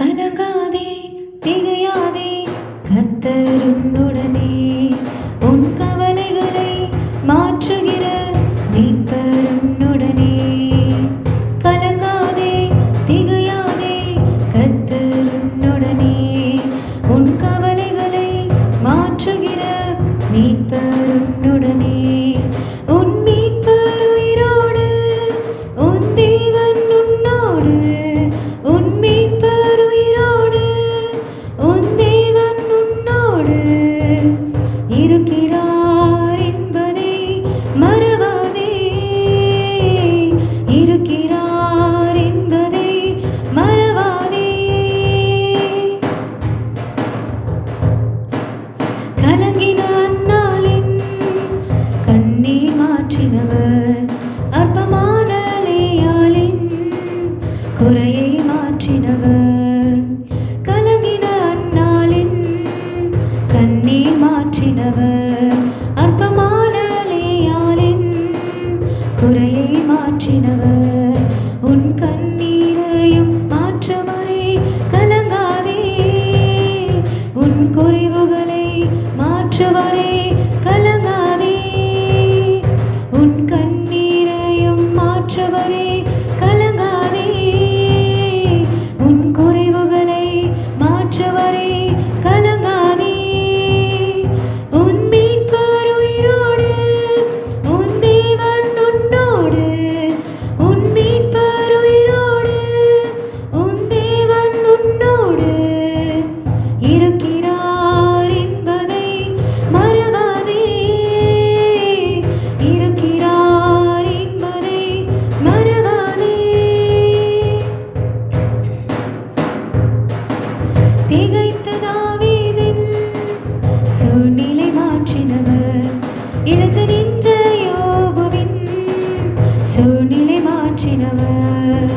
கலங்காதே திகையாதே கர்த்தருன்னுடனே உன் கவலைகளை மாற்றுகிற மீட்பருன்னுடனே கலங்காதே திகையாதே கர்த்தருன்னுடனே உன் கவலைகளை மாற்றுகிற மீட்பர் மாற்றினவர் உன் கண்ணீரையும் மாற்றவரை கலங்காதே. உன் குறைவுகளை மாற்றவரே. திகைத்த தாவீதின் சூழ்நிலை மாற்றினவர். இழந்து நின்ற யோபுவின் சூழ்நிலை மாற்றினவர்.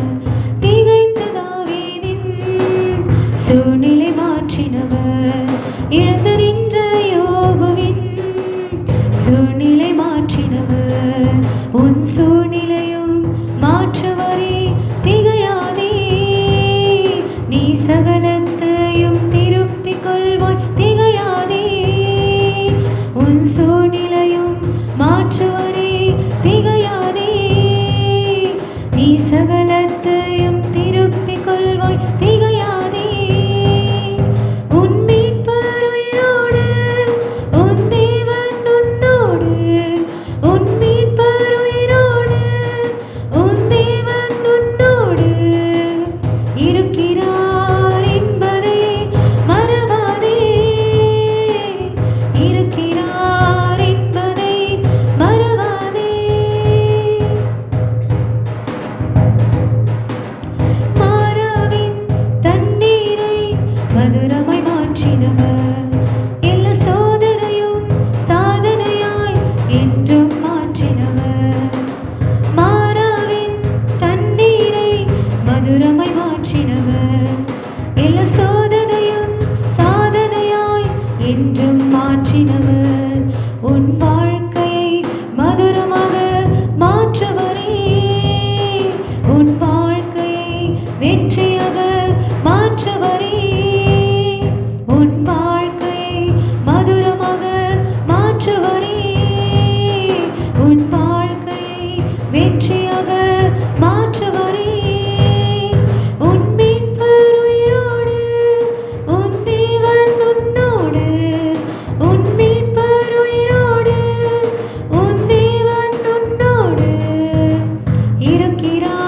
திகைத்த தாவீதின் சூழ்நிலை மாற்றினவர். இழந்து நின்ற யோபுவின் சூழ்நிலை மாற்றினவர். உன் சூழ்நிலையும் மாற்றவரே திகையாதே. நீ சகல into Mira.